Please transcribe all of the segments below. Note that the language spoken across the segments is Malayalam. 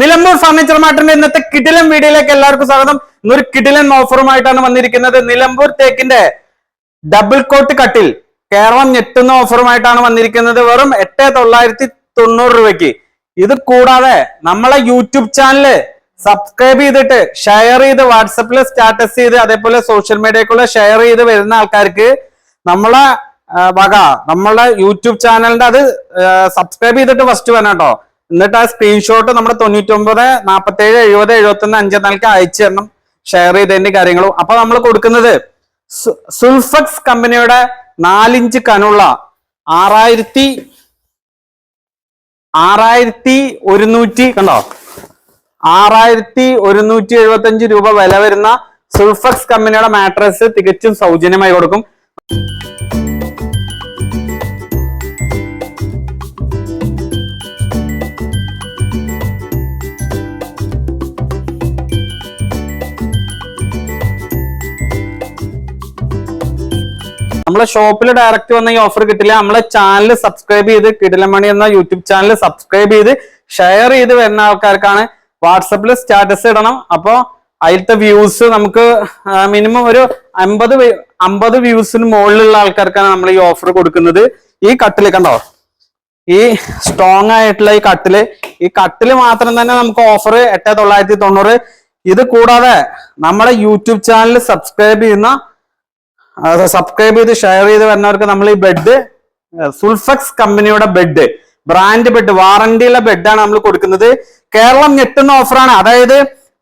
നിലമ്പൂർ ഫർണിച്ചർ മാർട്ടിന്റെ ഇന്നത്തെ കിടിലൻ വീഡിയോയിലേക്ക് എല്ലാവർക്കും സ്വാഗതം. ഇന്നൊരു കിടിലൻ ഓഫറുമായിട്ടാണ് വന്നിരിക്കുന്നത്. നിലമ്പൂർ തേക്കിന്റെ ഡബിൾ കോട്ട് കട്ടിൽ കേരളം ഞെട്ടുന്ന ഓഫറുമായിട്ടാണ് വന്നിരിക്കുന്നത്. വെറും എട്ട് തൊള്ളായിരത്തി തൊണ്ണൂറ് രൂപയ്ക്ക്. ഇത് കൂടാതെ നമ്മളെ യൂട്യൂബ് ചാനൽ സബ്സ്ക്രൈബ് ചെയ്തിട്ട് ഷെയർ ചെയ്ത് വാട്സപ്പിൽ സ്റ്റാറ്റസ് ചെയ്ത് അതേപോലെ സോഷ്യൽ മീഡിയക്കുള്ള ഷെയർ ചെയ്ത് വരുന്ന ആൾക്കാർക്ക് നമ്മളെ വക നമ്മളെ യൂട്യൂബ് ചാനലിന്റെ അത് സബ്സ്ക്രൈബ് ചെയ്തിട്ട് ഫസ്റ്റ് വേണം കേട്ടോ എന്നിട്ട് ആ സ്ക്രീൻഷോട്ട് നമ്മുടെ തൊണ്ണൂറ്റി ഒമ്പത് നാപ്പത്തി ഏഴ് എഴുപത് എഴുപത്തി ഒന്ന് അഞ്ച് നാൾക്ക് അയച്ചു തരണം. ഷെയർ ചെയ്തതിന്റെ കാര്യങ്ങളും. അപ്പൊ നമ്മൾ കൊടുക്കുന്നത് സുൽഫക്സ് കമ്പനിയുടെ നാലിഞ്ച് കനുള്ള ആറായിരത്തി ആറായിരത്തി ഒരുന്നൂറ്റി കണ്ടോ? ആറായിരത്തി ഒരുന്നൂറ്റി എഴുപത്തി അഞ്ച് രൂപ വില വരുന്ന സുൽഫക്സ് കമ്പനിയുടെ മാട്രസ് തികച്ചും സൗജന്യമായി കൊടുക്കും. നമ്മളെ ഷോപ്പിൽ ഡയറക്റ്റ് വന്ന ഈ ഓഫർ കിട്ടില്ല. നമ്മളെ ചാനൽ സബ്സ്ക്രൈബ് ചെയ്ത് കിടിലമണി എന്ന യൂട്യൂബ് ചാനൽ സബ്സ്ക്രൈബ് ചെയ്ത് ഷെയർ ചെയ്ത് വരുന്ന ആൾക്കാർക്കാണ് വാട്സപ്പിൽ സ്റ്റാറ്റസ് ഇടണം. അപ്പോൾ അതിലത്തെ വ്യൂസ് നമുക്ക് മിനിമം ഒരു അമ്പത് അമ്പത് വ്യൂസിന് മുകളിലുള്ള ആൾക്കാർക്കാണ് നമ്മൾ ഈ ഓഫർ കൊടുക്കുന്നത്. ഈ കട്ടിൽ കണ്ടോ? ഈ സ്ട്രോങ് ആയിട്ടുള്ള ഈ കട്ടിൽ. ഈ കട്ടിൽ മാത്രം തന്നെ നമുക്ക് ഓഫർ എട്ട് തൊള്ളായിരത്തി തൊണ്ണൂറ്. ഇത് കൂടാതെ നമ്മുടെ യൂട്യൂബ് ചാനൽ സബ്സ്ക്രൈബ് ചെയ്യുന്ന സബ്സ്ക്രൈബ് ചെയ്ത് ഷെയർ ചെയ്ത് വരുന്നവർക്ക് നമ്മൾ ഈ ബെഡ് സുൾഫക്സ് കമ്പനിയുടെ ബെഡ് ബ്രാൻഡ് ബെഡ് വാറണ്ടിയുള്ള ബെഡാണ് നമ്മൾ കൊടുക്കുന്നത്. കേരളം ഞെട്ടുന്ന ഓഫറാണ് അതായത്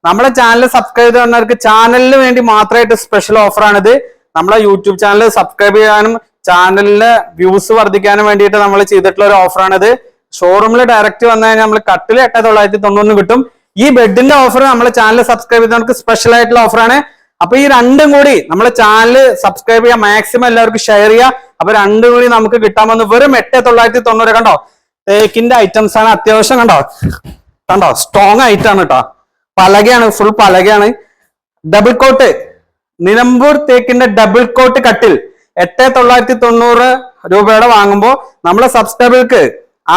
നമ്മുടെ ചാനൽ സബ്സ്ക്രൈബ് ചെയ്ത് വന്നവർക്ക് ചാനലിന് വേണ്ടി മാത്രമായിട്ട് സ്പെഷ്യൽ ഓഫറാണിത് നമ്മളെ യൂട്യൂബ് ചാനൽ സബ്സ്ക്രൈബ് ചെയ്യാനും ചാനലിന് വ്യൂസ് വർദ്ധിക്കാനും വേണ്ടിയിട്ട് നമ്മൾ ചെയ്തിട്ടുള്ള ഒരു ഓഫറാണിത് ഷോറൂമിൽ ഡയറക്റ്റ് വന്നു കഴിഞ്ഞാൽ നമ്മൾ കട്ടിൽ എട്ട് തൊള്ളായിരത്തി തൊണ്ണൂറിന് കിട്ടും. ഈ ബെഡിന്റെ ഓഫർ നമ്മളെ ചാനൽ സബ്സ്ക്രൈബ് ചെയ്തവർക്ക് സ്പെഷ്യൽ ആയിട്ടുള്ള ഓഫറാണ് അപ്പൊ ഈ രണ്ടും കൂടി നമ്മളെ ചാനൽ സബ്സ്ക്രൈബ് ചെയ്യാം മാക്സിമം എല്ലാവർക്കും ഷെയർ ചെയ്യാം. അപ്പൊ രണ്ടും കൂടി നമുക്ക് കിട്ടാമെന്ന് വെറും എട്ട് തൊള്ളായിരത്തി തൊണ്ണൂറ് കണ്ടോ? തേക്കിന്റെ ഐറ്റംസ് ആണ് അത്യാവശ്യം കണ്ടോ? കണ്ടോ? സ്ട്രോങ് ആയിട്ടാണ് കേട്ടോ പലകയാണ് ഫുൾ പലകയാണ്. ഡബിൾ കോട്ട് നിലമ്പൂർ തേക്കിന്റെ ഡബിൾ കോട്ട് കട്ടിൽ എട്ട് തൊള്ളായിരത്തി തൊണ്ണൂറ് രൂപയുടെ വാങ്ങുമ്പോൾ നമ്മളെ സബ്സ്ക്രൈബർക്ക്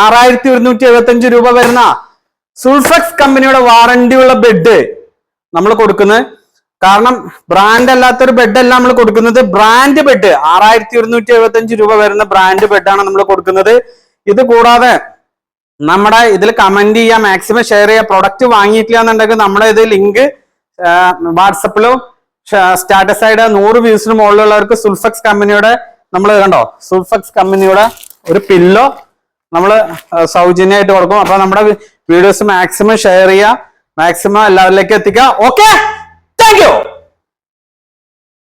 ആറായിരത്തി ഒരുന്നൂറ്റി എഴുപത്തി രൂപ വരുന്ന സുൾഫക്സ് കമ്പനിയുടെ വാറണ്ടിയുള്ള ബെഡ് നമ്മൾ കൊടുക്കുന്നത്. കാരണം ബ്രാൻഡ് അല്ലാത്തൊരു ബെഡ് അല്ല നമ്മൾ കൊടുക്കുന്നത്. ബ്രാൻഡ് ബെഡ് ആറായിരത്തി ഒരുന്നൂറ്റി എഴുപത്തി രൂപ വരുന്ന ബ്രാൻഡ് ബെഡാണ് നമ്മൾ കൊടുക്കുന്നത്. ഇത് കൂടാതെ നമ്മുടെ ഇതിൽ കമന്റ് ചെയ്യുക മാക്സിമം ഷെയർ ചെയ്യുക പ്രൊഡക്റ്റ് വാങ്ങിയിട്ടില്ല എന്നുണ്ടെങ്കിൽ നമ്മുടെ ഇത് ലിങ്ക് വാട്സപ്പിലോ സ്റ്റാറ്റസ് ആയിട്ട് നൂറ് വ്യൂസിന് മുകളിലുള്ളവർക്ക് സുൽഫക്സ് കമ്പനിയുടെ നമ്മൾ കണ്ടോ? സുൽഫക്സ് കമ്പനിയുടെ ഒരു പില്ലോ നമ്മൾ സൗജന്യമായിട്ട് കൊടുക്കും. അപ്പൊ നമ്മുടെ വീഡിയോസ് മാക്സിമം ഷെയർ ചെയ്യുക മാക്സിമം എല്ലാവരിലേക്കും എത്തിക്കുക ഓക്കെ Thank you.